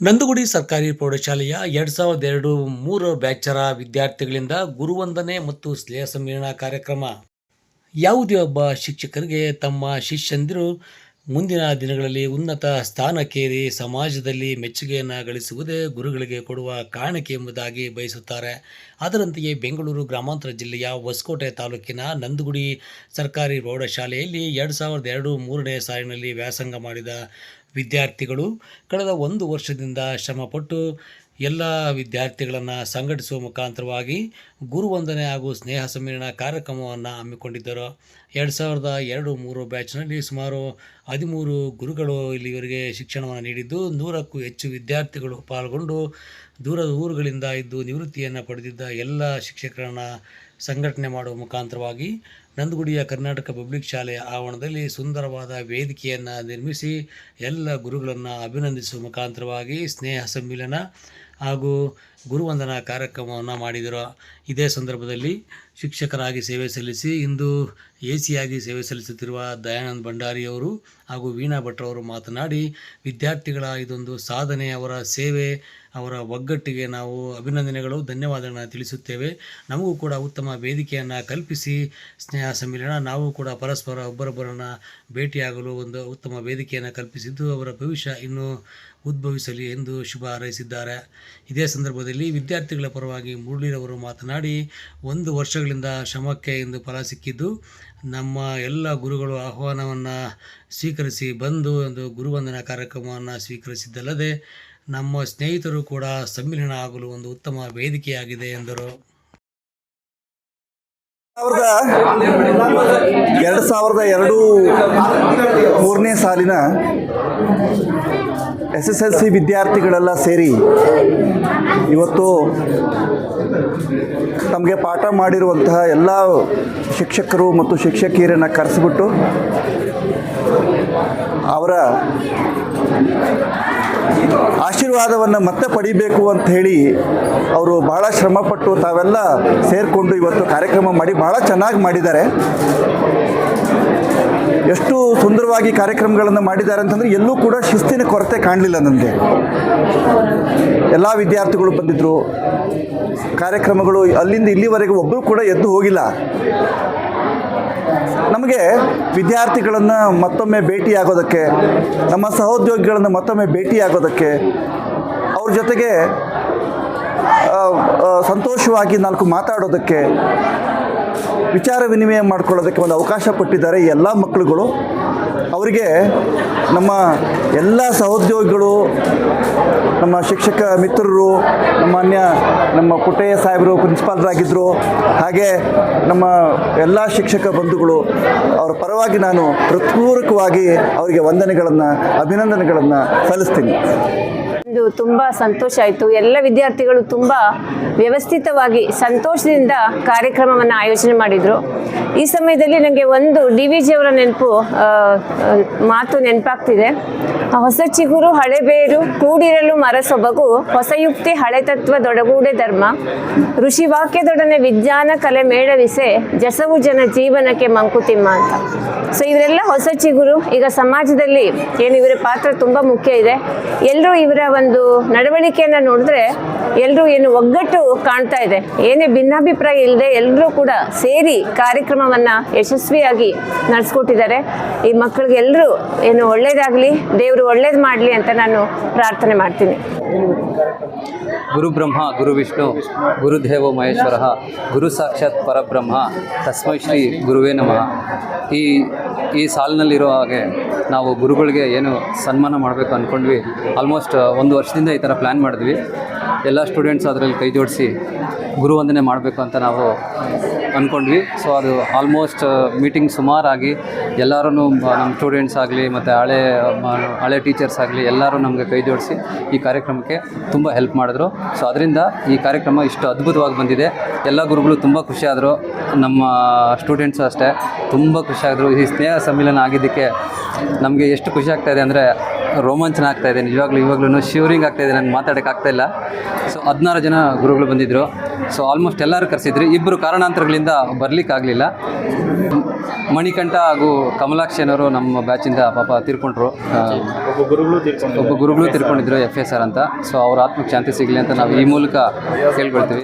ನಂದಗುಡಿ ಸರ್ಕಾರಿ ಪ್ರೌಢಶಾಲೆಯ ಎರಡು ಸಾವಿರದ ಎರಡು ಮೂರು ಬ್ಯಾಚರ ವಿದ್ಯಾರ್ಥಿಗಳಿಂದ ಗುರುವಂದನೆ ಮತ್ತು ಸ್ನೇಹ ಸಮ್ಮೇಳನ ಕಾರ್ಯಕ್ರಮ. ಯಾವುದೇ ಒಬ್ಬ ಶಿಕ್ಷಕರಿಗೆ ತಮ್ಮ ಶಿಷ್ಯಂದಿರು ಮುಂದಿನ ದಿನಗಳಲ್ಲಿ ಉನ್ನತ ಸ್ಥಾನಕ್ಕೇರಿ ಸಮಾಜದಲ್ಲಿ ಮೆಚ್ಚುಗೆಯನ್ನು ಗಳಿಸುವುದೇ ಗುರುಗಳಿಗೆ ಕೊಡುವ ಕಾಣಿಕೆ ಎಂಬುದಾಗಿ ಬಯಸುತ್ತಾರೆ. ಅದರಂತೆಯೇ ಬೆಂಗಳೂರು ಗ್ರಾಮಾಂತರ ಜಿಲ್ಲೆಯ ಹೊಸಕೋಟೆ ತಾಲೂಕಿನ ನಂದಗುಡಿ ಸರ್ಕಾರಿ ಪ್ರೌಢಶಾಲೆಯಲ್ಲಿ ಎರಡು ಸಾವಿರದ ಎರಡು ಮೂರನೇ ಸಾಲಿನಲ್ಲಿ ವ್ಯಾಸಂಗ ಮಾಡಿದ ವಿದ್ಯಾರ್ಥಿಗಳು ಕಳೆದ ಒಂದು ವರ್ಷದಿಂದ ಶ್ರಮಪಟ್ಟು ಎಲ್ಲ ವಿದ್ಯಾರ್ಥಿಗಳನ್ನು ಸಂಘಟಿಸುವ ಮುಖಾಂತರವಾಗಿ ಗುರುವಂದನೆ ಹಾಗೂ ಸ್ನೇಹ ಸಮ್ಮೇಳನ ಕಾರ್ಯಕ್ರಮವನ್ನು ಹಮ್ಮಿಕೊಂಡಿದ್ದರು. ಎರಡು ಸಾವಿರದ ಎರಡು ಮೂರು ಬ್ಯಾಚ್ನಲ್ಲಿ ಸುಮಾರು ಹದಿಮೂರು ಗುರುಗಳು ಇಲ್ಲಿವರೆಗೆ ಶಿಕ್ಷಣವನ್ನು ನೀಡಿದ್ದು, ನೂರಕ್ಕೂ ಹೆಚ್ಚು ವಿದ್ಯಾರ್ಥಿಗಳು ಪಾಲ್ಗೊಂಡು ದೂರದ ಊರುಗಳಿಂದ ಇದ್ದು ನಿವೃತ್ತಿಯನ್ನು ಪಡೆದಿದ್ದ ಎಲ್ಲ ಶಿಕ್ಷಕರನ್ನು ಸಂಘಟನೆ ಮಾಡುವ ಮುಖಾಂತರವಾಗಿ ನಂದಗುಡಿಯ ಕರ್ನಾಟಕ ಪಬ್ಲಿಕ್ ಶಾಲೆಯ ಆವರಣದಲ್ಲಿ ಸುಂದರವಾದ ವೇದಿಕೆಯನ್ನು ನಿರ್ಮಿಸಿ ಎಲ್ಲ ಗುರುಗಳನ್ನು ಅಭಿನಂದಿಸುವ ಮುಖಾಂತರವಾಗಿ ಸ್ನೇಹ ಸಮ್ಮಿಲನ ಹಾಗೂ ಗುರುವಂದನಾ ಕಾರ್ಯಕ್ರಮವನ್ನು ಮಾಡಿದರು. ಇದೇ ಸಂದರ್ಭದಲ್ಲಿ ಶಿಕ್ಷಕರಾಗಿ ಸೇವೆ ಸಲ್ಲಿಸಿ ಇಂದು ಎ ಸಿಯಾಗಿ ಸೇವೆ ಸಲ್ಲಿಸುತ್ತಿರುವ ದಯಾನಂದ್ ಭಂಡಾರಿಯವರು ಹಾಗೂ ವೀಣಾ ಭಟ್ರವರು ಮಾತನಾಡಿ, ವಿದ್ಯಾರ್ಥಿಗಳ ಇದೊಂದು ಸಾಧನೆ, ಅವರ ಸೇವೆ, ಅವರ ಒಗ್ಗಟ್ಟಿಗೆ ನಾವು ಅಭಿನಂದನೆಗಳು, ಧನ್ಯವಾದಗಳನ್ನು ತಿಳಿಸುತ್ತೇವೆ. ನಮಗೂ ಕೂಡ ಉತ್ತಮ ವೇದಿಕೆಯನ್ನು ಕಲ್ಪಿಸಿ, ಸ್ನೇಹ ಸಮ್ಮಿಲನ ನಾವು ಕೂಡ ಪರಸ್ಪರ ಒಬ್ಬರೊಬ್ಬರನ್ನು ಭೇಟಿಯಾಗಲು ಒಂದು ಉತ್ತಮ ವೇದಿಕೆಯನ್ನು ಕಲ್ಪಿಸಿದ್ದು ಅವರ ಭವಿಷ್ಯ ಇನ್ನೂ ಉದ್ಭವಿಸಲಿ ಎಂದು ಶುಭ ಹಾರೈಸಿದ್ದಾರೆ. ಇದೇ ಸಂದರ್ಭದಲ್ಲಿ ವಿದ್ಯಾರ್ಥಿಗಳ ಪರವಾಗಿ ಮುರಳೀರವರು ಮಾತನಾಡಿ, ಒಂದು ವರ್ಷಗಳಿಂದ ಶ್ರಮಕ್ಕೆ ಎಂದು ಫಲ ಸಿಕ್ಕಿದ್ದು ನಮ್ಮ ಎಲ್ಲ ಗುರುಗಳು ಆಹ್ವಾನವನ್ನು ಸ್ವೀಕರಿಸಿ ಬಂದು ಒಂದು ಗುರುವಂದನಾ ಕಾರ್ಯಕ್ರಮವನ್ನು ಸ್ವೀಕರಿಸಿದ್ದಲ್ಲದೆ, ನಮ್ಮ ಸ್ನೇಹಿತರು ಕೂಡ ಸಮ್ಮಿಲನ ಆಗಲು ಒಂದು ಉತ್ತಮ ವೇದಿಕೆಯಾಗಿದೆ ಎಂದರು. ಸಾವಿರದ ಎರಡು ಸಾವಿರದ ಎರಡು ಮೂರನೇ ಸಾಲಿನ ಎಸ್ ಎಸ್ ಎಲ್ ಸಿ ವಿದ್ಯಾರ್ಥಿಗಳೆಲ್ಲ ಸೇರಿ ಇವತ್ತು ತಮಗೆ ಪಾಠ ಮಾಡಿರುವಂತಹ ಎಲ್ಲ ಶಿಕ್ಷಕರು ಮತ್ತು ಶಿಕ್ಷಕಿಯರನ್ನು ಕರೆಸಿಬಿಟ್ಟು ಅವರ ಆಶೀರ್ವಾದವನ್ನು ಮತ್ತೆ ಪಡಿಬೇಕು ಅಂತ ಹೇಳಿ ಅವರು ಬಹಳ ಶ್ರಮಪಟ್ಟು ತಾವೆಲ್ಲ ಸೇರಿಕೊಂಡು ಇವತ್ತು ಕಾರ್ಯಕ್ರಮ ಮಾಡಿ ಬಹಳ ಚೆನ್ನಾಗಿ ಮಾಡಿದ್ದಾರೆ. ಎಷ್ಟು ಸುಂದರವಾಗಿ ಕಾರ್ಯಕ್ರಮಗಳನ್ನು ಮಾಡಿದ್ದಾರೆ ಅಂತಂದರೆ ಎಲ್ಲೂ ಕೂಡ ಶಿಸ್ತಿನ ಕೊರತೆ ಕಾಣಲಿಲ್ಲ ನನಗೆ. ಎಲ್ಲ ವಿದ್ಯಾರ್ಥಿಗಳು ಬಂದಿದ್ದರು ಕಾರ್ಯಕ್ರಮಗಳು ಅಲ್ಲಿಂದ ಇಲ್ಲಿವರೆಗೂ ಒಬ್ಬರು ಕೂಡ ಎದ್ದು ಹೋಗಿಲ್ಲ. ನಮಗೆ ವಿದ್ಯಾರ್ಥಿಗಳನ್ನು ಮತ್ತೊಮ್ಮೆ ಭೇಟಿಯಾಗೋದಕ್ಕೆ, ನಮ್ಮ ಸಹೋದ್ಯೋಗಿಗಳನ್ನು ಮತ್ತೊಮ್ಮೆ ಭೇಟಿಯಾಗೋದಕ್ಕೆ, ಅವ್ರ ಜೊತೆಗೆ ಸಂತೋಷವಾಗಿ ನಾಲ್ಕು ಮಾತಾಡೋದಕ್ಕೆ, ವಿಚಾರ ವಿನಿಮಯ ಮಾಡ್ಕೊಳ್ಳೋದಕ್ಕೆ ಒಂದು ಅವಕಾಶ ಕೊಟ್ಟಿದ್ದಾರೆ ಎಲ್ಲ ಮಕ್ಕಳುಗಳು. ಅವರಿಗೆ ನಮ್ಮ ಎಲ್ಲ ಸಹೋದ್ಯೋಗಿಗಳು ನಮ್ಮ ಶಿಕ್ಷಕ ಮಿತ್ರರು, ನಮ್ಮ ಅನ್ಯ ನಮ್ಮ ಪುಟ್ಟಯ್ಯ ಸಾಹೇಬರು ಪ್ರಿನ್ಸಿಪಾಲ್ರಾಗಿದ್ದರು ಹಾಗೆ ನಮ್ಮ ಎಲ್ಲ ಶಿಕ್ಷಕ ಬಂಧುಗಳು, ಅವರ ಪರವಾಗಿ ನಾನು ಹೃತ್ಪೂರ್ವಕವಾಗಿ ಅವರಿಗೆ ವಂದನೆಗಳನ್ನು, ಅಭಿನಂದನೆಗಳನ್ನು ಸಲ್ಲಿಸ್ತೀನಿ. ಇದು ತುಂಬ ಸಂತೋಷ ಆಯಿತು. ಎಲ್ಲ ವಿದ್ಯಾರ್ಥಿಗಳು ತುಂಬ ವ್ಯವಸ್ಥಿತವಾಗಿ ಸಂತೋಷದಿಂದ ಕಾರ್ಯಕ್ರಮವನ್ನು ಆಯೋಜನೆ ಮಾಡಿದರು. ಈ ಸಮಯದಲ್ಲಿ ನನಗೆ ಒಂದು ಡಿ ವಿ ಜಿಯವರ ನೆನಪು ಮಾತು ನೆನಪಾಗ್ತಿದೆ. ಹೊಸ ಚಿಗುರು, ಹಳೆ ಬೇರು, ಕೂಡಿರಲು ಮರಸೊಬಗು ಹೊಸ ಯುಕ್ತಿ, ಹಳೆ ತತ್ವ, ದೊಡಗೂಡೆ ಧರ್ಮ, ಋಷಿ ವಾಕ್ಯದೊಡನೆ ವಿಜ್ಞಾನ ಕಲೆ ಮೇಳವಿಸೆ, ಜಸವು ಜನ ಜೀವನಕ್ಕೆ ಮಂಕುತಿಮ್ಮ ಅಂತ. ಸೊ ಇವರೆಲ್ಲ ಹೊಸ ಚಿಗುರು. ಈಗ ಸಮಾಜದಲ್ಲಿ ಏನು, ಇವರ ಪಾತ್ರ ತುಂಬ ಮುಖ್ಯ ಇದೆ. ಎಲ್ಲರೂ ಇವರ ನಡವಳಿಕೆಯನ್ನು ನೋಡಿದ್ರೆ ಎಲ್ಲರೂ ಏನು ಒಗ್ಗಟ್ಟು ಕಾಣ್ತಾ ಇದೆ. ಏನೇ ಭಿನ್ನಾಭಿಪ್ರಾಯ ಇಲ್ಲದೆ ಎಲ್ಲರೂ ಕೂಡ ಸೇರಿ ಕಾರ್ಯಕ್ರಮವನ್ನು ಯಶಸ್ವಿಯಾಗಿ ನಡೆಸ್ಕೊಟ್ಟಿದ್ದಾರೆ. ಈ ಮಕ್ಕಳಿಗೆ ಎಲ್ಲರೂ ಏನು ಒಳ್ಳೇದಾಗಲಿ, ದೇವರು ಒಳ್ಳೇದು ಮಾಡಲಿ ಅಂತ ನಾನು ಪ್ರಾರ್ಥನೆ ಮಾಡ್ತೀನಿ. ಗುರು ಬ್ರಹ್ಮ, ಗುರು ವಿಷ್ಣು ಗುರುದೇವ ಮಹೇಶ್ವರ, ಗುರು ಸಾಕ್ಷಾತ್ ಪರಬ್ರಹ್ಮ, ತಸ್ಮೈ ಶ್ರೀ ಗುರುವೇ ನಮಃ. ಈ ಈ ಸಾಲಿನಲ್ಲಿರೋ ಹಾಗೆ ನಾವು ಗುರುಗಳಿಗೆ ಏನು ಸನ್ಮಾನ ಮಾಡಬೇಕು ಅಂದ್ಕೊಂಡ್ವಿ ಆಲ್ಮೋಸ್ಟ್ ಒಂದು ವರ್ಷದಿಂದ ಈ ಥರ ಪ್ಲ್ಯಾನ್ ಮಾಡಿದ್ವಿ. ಎಲ್ಲ ಸ್ಟೂಡೆಂಟ್ಸ್ ಅದರಲ್ಲಿ ಕೈ ಜೋಡಿಸಿ ಗುರು ವಂದನೆ ಮಾಡಬೇಕು ಅಂತ ನಾವು ಅಂದ್ಕೊಂಡ್ವಿ ಸೊ ಅದು ಆಲ್ಮೋಸ್ಟ್ ಮೀಟಿಂಗ್ ಸುಮಾರಾಗಿ ಎಲ್ಲರೂ ನಮ್ಮ ಸ್ಟೂಡೆಂಟ್ಸ್ ಆಗಲಿ, ಮತ್ತು ಹಳೆ ಹಳೆ ಟೀಚರ್ಸ್ ಆಗಲಿ ಎಲ್ಲರೂ ನಮಗೆ ಕೈ ಜೋಡಿಸಿ ಈ ಕಾರ್ಯಕ್ರಮಕ್ಕೆ ತುಂಬ ಹೆಲ್ಪ್ ಮಾಡಿದ್ರು. ಸೊ ಅದರಿಂದ ಈ ಕಾರ್ಯಕ್ರಮ ಇಷ್ಟು ಅದ್ಭುತವಾಗಿ ಬಂದಿದೆ. ಎಲ್ಲ ಗುರುಗಳು ತುಂಬ ಖುಷಿಯಾದರು. ನಮ್ಮ ಸ್ಟೂಡೆಂಟ್ಸು ಅಷ್ಟೇ. ತುಂಬ ಖುಷಿಯಾದರು ಈ ಸ್ನೇಹ ಸಮ್ಮಿಲನ ಆಗಿದ್ದಕ್ಕೆ ನಮಗೆ ಎಷ್ಟು ಖುಷಿ ಆಗ್ತಾಯಿದೆ ಅಂದರೆ ರೋಮಾಂಚನ ಆಗ್ತಾ ಇದೆ. ನಿಜವಾಗ್ಲೂ ಇವಾಗ್ಲೂ ಶಿವರಿಂಗ್ ಆಗ್ತಾಯಿದೆ ನನಗೆ ಮಾತಾಡೋಕ್ಕೆ ಆಗ್ತಾ ಇಲ್ಲ. ಸೊ ಹದಿನಾರು ಜನ ಗುರುಗಳು ಬಂದಿದ್ದರು ಸೊ ಆಲ್ಮೋಸ್ಟ್ ಎಲ್ಲರೂ ಕರೆಸಿದ್ರು. ಇಬ್ಬರು ಕಾರಣಾಂತರಗಳಿಂದ ಬರಲಿಕ್ಕಾಗಲಿಲ್ಲ ಮಣಿಕಂಠ ಹಾಗೂ ಕಮಲಾಕ್ಷಿ ಅನ್ನೋರು ನಮ್ಮ ಬ್ಯಾಚಿಂದ ಪಾಪ ತೀರ್ಕೊಂಡ್ರು. ಒಬ್ಬ ಗುರುಗಳು ತಿರ್ಕೊಂಡಿದ್ರು ಎಫ್ ಎಸ್ ಆರ್ ಅಂತ. ಸೊ ಅವ್ರ ಆತ್ಮಕ್ಕೆ ಶಾಂತಿ ಸಿಗಲಿ ಅಂತ ನಾವು ಈ ಮೂಲಕ ಕೇಳ್ಕೊಳ್ತೀವಿ.